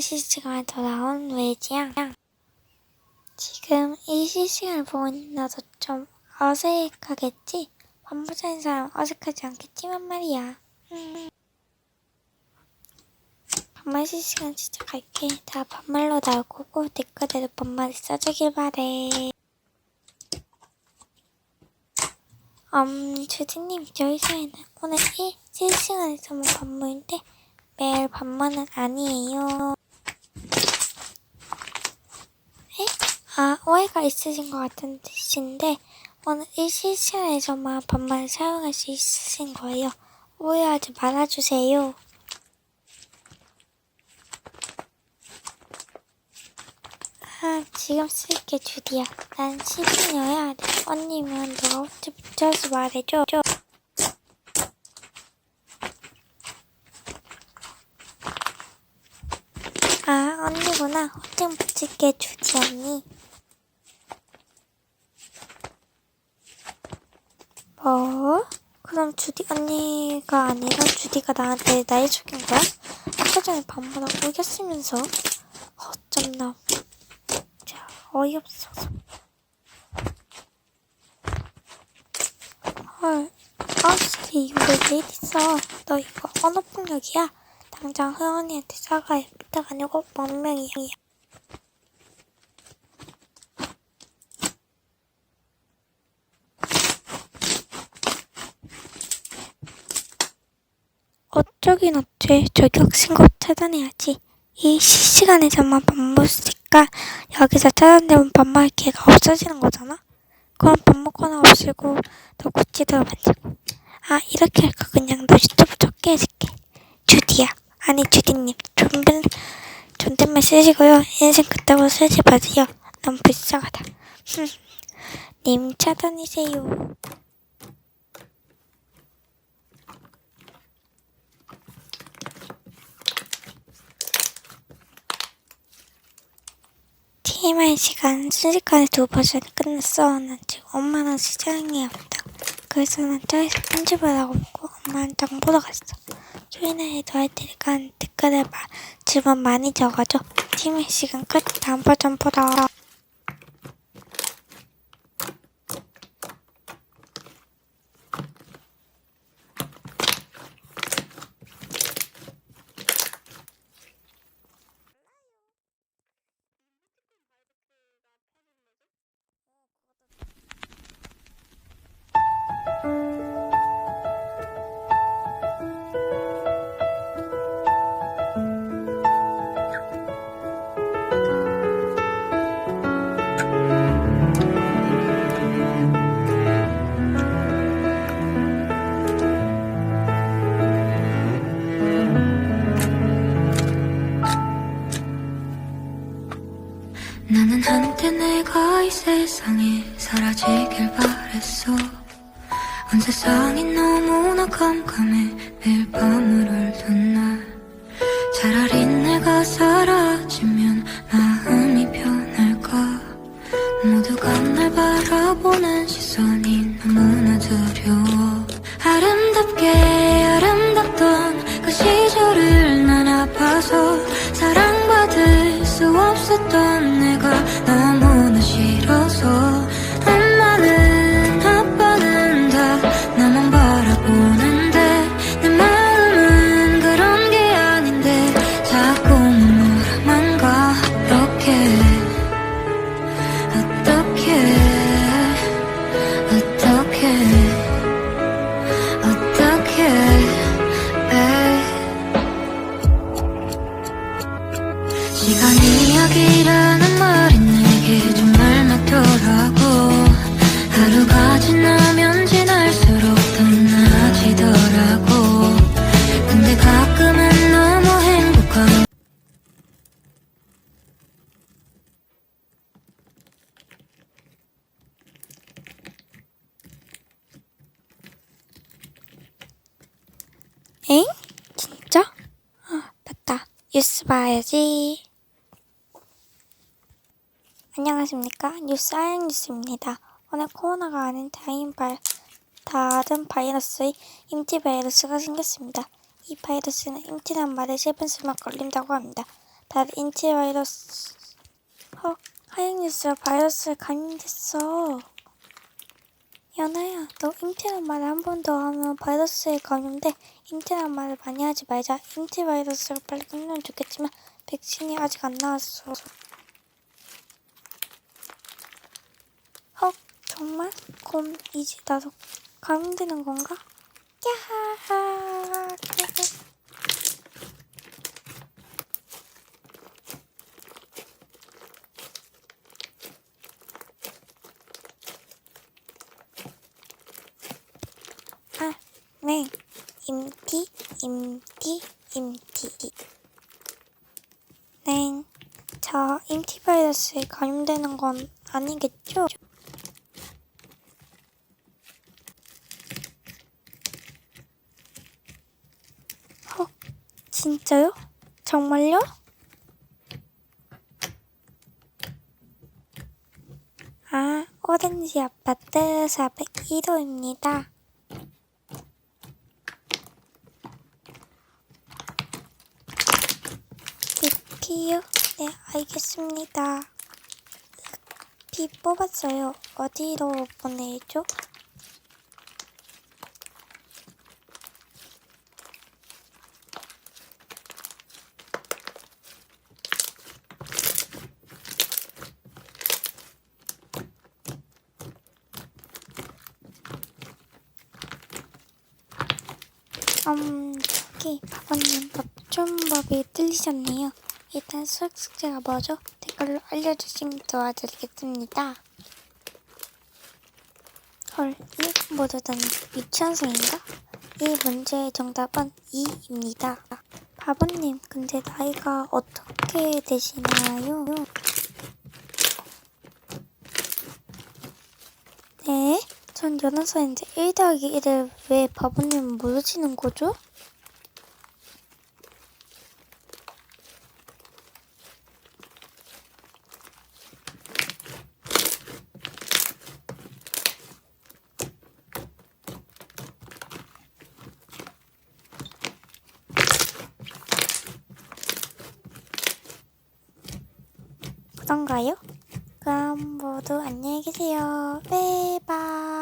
실시간에 돌아온 외지양. 지금 이 실시간을 보고 있는 나도 좀 어색하겠지? 반부자인 사람 어색하지 않겠지만 말이야. 음. 반말 실 시간 시작할게. 다 반말로 나올 거고 댓글에도 반말 써주길 바래. 음, 주디님, 저희 사이는 오늘 1 실시간에서만 반말인데 매일 반말은 아니에요. 에? 아, 오해가 있으신 것 같은 뜻인데 오늘 이 실시간에서만 반말을 사용할 수 있으신 거예요. 오해하지 말아주세요. 아, 지금 쓸게 주디야. 난 시즌이어야 돼. 언니면 너가 호텔 붙여서 말해줘. 아, 언니구나. 호텔 붙일게 주디 언니. 뭐? 그럼 주디 언니가 아니라 주디가 나한테 나이 속인 거야? 아까 전에 반말하고 이겼으면서 어쩜 나 진짜 어이없어서 헐 아씨 이거 왜내 있어 너 이거 언어폭력이야 당장 혜원이한테 사과해 부탁 아니고 명명이야 어쩌긴 어째 저격 신고 차단해야지. 이 실시간에서만 반복 쓰니까 여기서 차단되면 반말 기회가 없어지는 거잖아? 그럼 밥 먹거나 없애고 너 구찌대로 만들고 아 이렇게 할까 그냥 너 유튜브 적게 해줄게 아니 주디님 존댓, 존댓말 쓰시고요 인생 그따구 쓰지 마세요 너무 불쌍하다 님 차단이세요 TMI 시간 순식간에 두 버전이 끝났어. 난 지금 엄마랑 시장에 왔다. 그래서 난 차에서 편집을 하고 있고 엄마는 장 보러 갔어. 조인아에 더할 테니까 댓글에 마, 질문 많이 적어줘. TMI 시간 끝. 다음 버전 보러. 온 세상이 너무나 깜깜해. 매일 밤을 울던 날. 차라리 내가 사라지면 마음이 편할까? 모두가 날 바라보는 엥? 진짜? 아, 맞다. 뉴스 봐야지. 안녕하십니까. 뉴스 아양 뉴스입니다. 오늘 코로나가 아닌 다인 발, 다른 바이러스의 임티 바이러스가 생겼습니다. 이 바이러스는 임티란 말에 쓰면 걸린다고 합니다. 날 인치 바이러스. 헉, 하얀뉴스로 바이러스에 감염됐어. 임태란 말을 한 번 더 하면 바이러스에 감염돼. 임태란 말을 많이 하지 말자. 임태 바이러스가 빨리 끝나면 좋겠지만 백신이 아직 안 나왔어. 헉, 정말? 그럼 이제 나도 감염되는 건가? 야하! 아, 네. 임티, 임티, 임티. 네. 저 임티 바이러스에 감염되는 건 아니겠죠? 헉, 진짜요? 정말요? 아, 오렌지 아파트 401호입니다. 비피요? 네, 알겠습니다. 비 뽑았어요. 어디로 보내죠? 음, 저기 바보님 법준법이 틀리셨네요. 일단 수학 숙제가 뭐죠? 댓글로 알려주시면 도와드리겠습니다. 헐, 이 모두는 유치원 생인가? 이 문제의 정답은 2입니다. 바보님, 근데 나이가 어떻게 되시나요? 네? 전 연하사인데 1 더하기 1을 왜 바보님은 모르시는 거죠? 그런가요? 그럼 모두 안녕히 계세요. 네, 바이.